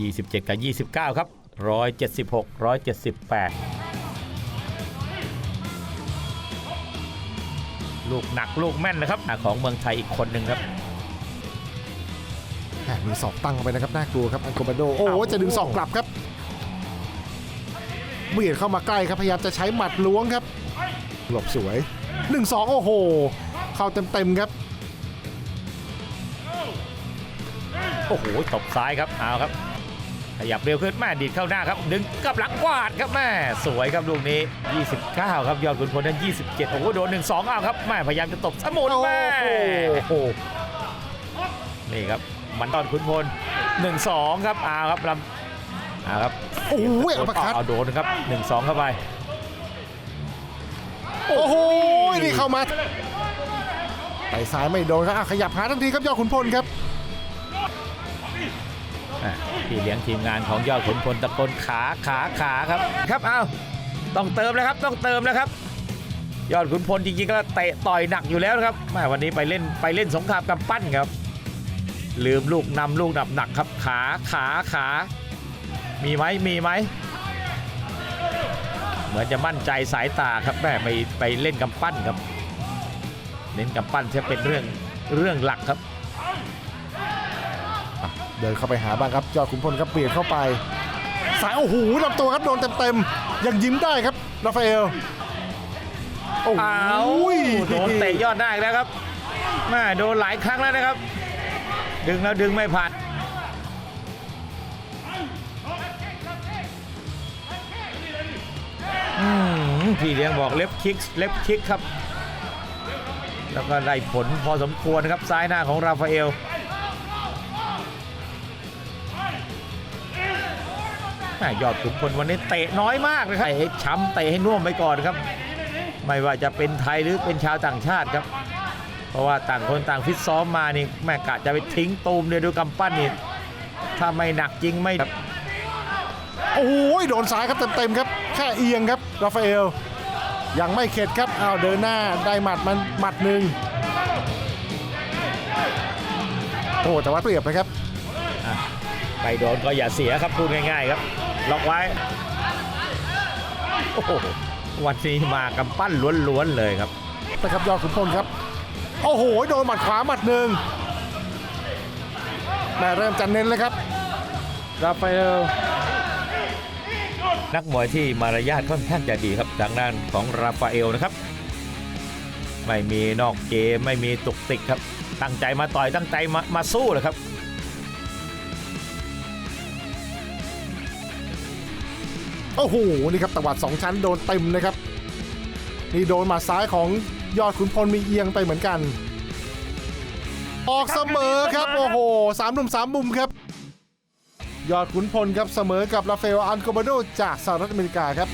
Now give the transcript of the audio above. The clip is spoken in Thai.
27 กับ 29 ครับ 176 178 ลูกหนักลูกแม่นนะครับอะของเมืองไทยอีกคนหนึ่งครับแหม่มีศอกตั้งเข้าไปนะครับ น่ากลัวครับอันโกบาโด โอ้โหจะดึงศอกกลับครับเบียดเข้ามาใกล้ครับ พยายามจะใช้หมัดล้วงครับ หลบสวย 1-2 โอ้โห เข้าเต็มๆครับโอ้โหตบซ้ายครับ เอาครับข ยับเร็วขึ้นแม่ดีดเข้าหน้าครับ ดึงกลับหลังกวาดครับแม่สวยครับลูกนี้ 29 ครับยอดขุนพลนั้น 27 โอ้โหโดน1 2เอาครับแม่พยายามจะตบสมุนโอ้แม่โหนี่ครับมันตอนขุนพล 1 2 ครับเอาครับลำเอาครับโอ้โหอัปเปอร์คัตเอาโดนครับ 1 2 เข้าไป โอ้โหนี่เข้ามาไปซ้ายไม่โดนครับอะขยับหาทันทีครับยอดขุนพลครับอะ พี่เลี้ยงทีมงานของยอดขุนพลตะโกนขาขาขาครับ ครับเอาต้องเติมแล้วครับต้องเติมแล้วครับ ยอดขุนพลจริงๆก็เตะต่อยหนักอยู่แล้วนะครับแม่วันนี้ไปเล่นไปเล่นสงครามกำปั้นครับ ลืมลูกนำลูกหนับหนักครับขาขาขา มีไหมมีไหมเหมือนจะมั่นใจสายตาครับแม่ไปไปเล่นกำปั้นครับ เน้นกำปั้นจะเป็นเรื่องเรื่องหลักครับ เดินเข้าไปหาบ้างครับยอดขุนพลครับเปลี่ยนเข้าไป สายโอ้โหลำตัวครับโดนเต็มๆยังยิ้มได้ครับราฟาเอลโอ้โหโดนเตะยอดหน้าแล้วครับแม่โดนหลายครั้งแล้วนะครับ ดึงแล้วดึงไม่ผ่านพี่เลี้ยงบอกเล็บคิกเล็บคิกครับ แล้วก็ได้ผลพอสมควรนะครับซ้ายหน้าของราฟาเอล ม่ยอดขุนพลวันนี้เตะน้อยมากนะครับเตะให้ช้ำเตะให้น่วมไปก่อนครับ ไม่ว่าจะเป็นไทยหรือเป็นชาวต่างชาติครับ เพราะว่าต่างคนต่างฟิตซ้อมมานี่แม่กะจะไปทิ้งตูมเนี่ยดูกำปั้นนี่ถ้าไม่หนักจริงไม่ครับโอ้โหโดนสายครับเต็มๆครับแค่เอียงครับราฟาเอลยังไม่เข็ดครับอ้าวเดินหน้าได้หมัดมันหมัดหนึ่งโอ้แต่ว่าเปรียบนะครับ ไปโดนก็อย่าเสียครับพูดง่ายๆครับ ล็อกไว้ โอ้โหวันนี้มากำปั้นล้วนๆเลยครับนะครับยอดขุนพลครับ โอ้โห โดนหมัดขวาหมัดหนึ่งแม่เริ่มจะเน้นเลยครับราฟาเอลนักมวยที่มารยาทค่อนข้างจะดีครับทางด้านของราฟาเอลนะครับ ไม่มีนอกเกมไม่มีตุกติกครับ ตั้งใจมาต่อยตั้งใจมามาสู้เลยครับ โอ้โหนี่ครับตวัดสองชั้นโดนเต็มนะครับ นี่โดนหมัดซ้ายของยอดขุนพลมีเอียงไปเหมือนกัน ออกเสมอครับโอ้โหสามหนุ่มสามมุมครับ ยอดขุนพลครับเสมอกับราฟาเอลอันโกบาโดจากสหรัฐอเมริกาครับ